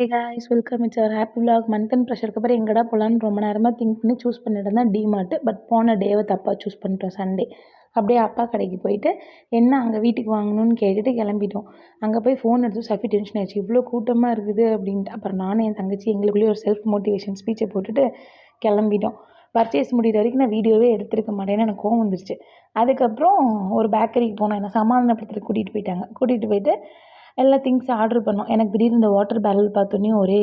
Hey guys welcome it's our happy vlog. Month and ப்ரெஷருக்கு அப்புறம் எங்கடா போகலான்னு ரொம்ப நேரமாக திங்க் பண்ணி சூஸ் பண்ணிட்டு இருந்தேன் டிமார்ட்டு பட் போன டேவை தப்பாக சூஸ் பண்ணிட்டோம் சண்டே அப்படியே அப்பா கடைக்கு போயிட்டு என்ன அங்கே வீட்டுக்கு வாங்கணும்னு கேட்டுட்டு கிளம்பிட்டோம். அங்கே போய் ஃபோன் எடுத்து சஃபி டென்ஷன் ஆயிடுச்சு இவ்வளோ கூட்டமாக இருக்குது? அப்படின்ட்டு. அப்புறம் நானும் என் தங்கச்சி எங்களுக்குள்ளேயே ஒரு செல்ஃப் மோட்டிவேஷன் ஸ்பீச்சை போட்டுட்டு கிளம்பிட்டோம். பர்ச்சேஸ் முடிகிற வரைக்கும் நான் வீடியோவே எடுத்திருக்க மாட்டேன்னு எனக்கு கோவம் வந்துருச்சு. அதுக்கப்புறம் ஒரு பேக்கரிக்கு போனோம் என்னை சமாதானப்படுத்துறதுக்கு கூட்டிகிட்டு போயிட்டாங்க. கூட்டிகிட்டு போயிட்டு எல்லா திங்ஸும் ஆர்டர் பண்ணோம். எனக்கு திடீர்னு இந்த வாட்டர் பேரல் பார்த்தோன்னே ஒரே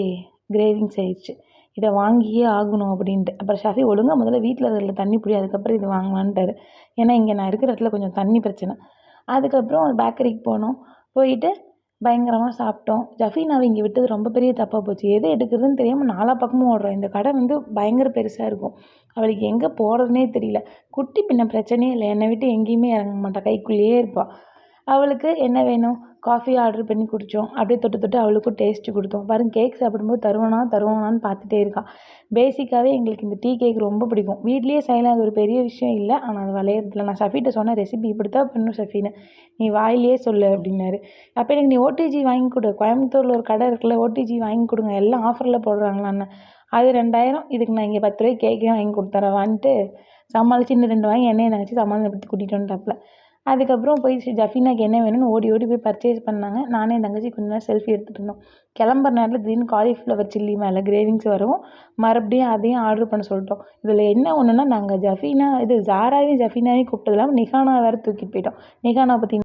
கிரேவிங்ஸ் ஆயிடுச்சு. இதை வாங்கியே ஆகணும் அப்படின்ட்டு. அப்புறம் ஷஃபி ஒழுங்கா முதல்ல வீட்டில் இருக்கிற தண்ணி புடி அதுக்கப்புறம் இது வாங்கலான்ட்டாரு. ஏன்னா இங்கே நான் இருக்கிற இடத்துல கொஞ்சம் தண்ணி பிரச்சனை. அதுக்கப்புறம் ஒரு பேக்கரிக்கு போனோம். போயிட்டு பயங்கரமாக சாப்பிட்டோம். ஜஃபீனாவை இங்கே விட்டது ரொம்ப பெரிய தப்பாக போச்சு. எது எடுக்கிறதுன்னு தெரியாமல் நாலா பக்கமும் ஓடுறோம். இந்த கடை வந்து பயங்கர பெருசாக இருக்கும். அவளுக்கு எங்கே போகிறதுனே தெரியல. குட்டி பின்ன பிரச்சனையே இல்லை. என்னை விட்டு எங்கேயுமே இறங்க மாட்டாள் கைக்குள்ளேயே இருப்பாள் அவளுக்கு என்ன வேணும்? காஃபி ஆர்டர் பண்ணி குடித்தோம் அப்படியே தொட்டு தொட்டு அவளுக்கும் டேஸ்ட்டு கொடுத்தோம். பாருங்க கேக் சாப்பிடும்போது தருவானா தருவானான்னு பார்த்துட்டே இருக்கா. பேசிக்காகவே எங்களுக்கு இந்த டீ கேக் ரொம்ப பிடிக்கும். வீட்லேயே செய்யலாம் அது ஒரு பெரிய விஷயம் இல்லை. ஆனால் அது விளையிறதில்ல நான் சஃபிட்ட சொன்ன ரெசிபி இப்படி தான் பண்ணும் சஃபின்னு. நீ வாயிலேயே சொல்லு அப்படின்னாரு. அப்போ எனக்கு நீ ஓடிஜி வாங்கி கொடு. கோயம்புத்தூரில் ஒரு கடை இருக்குல்ல ஓடிஜி வாங்கி கொடுங்க. எல்லாம் ஆஃபரில் போடுறாங்களான்னு. அது ரெண்டாயிரம். இதுக்கு நான் இங்கே பத்து ரூபாய்க்கு கேக்கே வாங்கி கொடுத்துறேன். வந்துட்டு சமாளித்து இன்னும் ரெண்டு வாங்கி எண்ணெயை நினச்சி சமாதானப்படுத்தி கூட்டிகிட்டு வந்துட்டாப்புல. அதுக்கப்புறம் போய் ஜஃபினாக்கு என்ன வேணும்னு ஓடி ஓடி போய் பர்ச்சேஸ் பண்ணாங்க. நானே என் தங்கச்சி கொஞ்ச நேரம் செல்ஃபி எடுத்துகிட்டு இருந்தோம். கிளம்புற நேரத்தில் திடீர்னு காலிஃப்ளவர் சில்லி மேலே கிரேவிங்ஸ் வரவும் மறுபடியும் அதையும் ஆர்டர் பண்ண சொல்லிட்டோம். இதில் என்ன ஒன்றுனா நாங்கள் ஜஃபீனா இது ஜாராவையும் ஜஃபீனாவையும் கூப்பிட்டது இல்லாமல் நிகானா வேறு தூக்கிட்டு போயிட்டோம். நிகானா பற்றி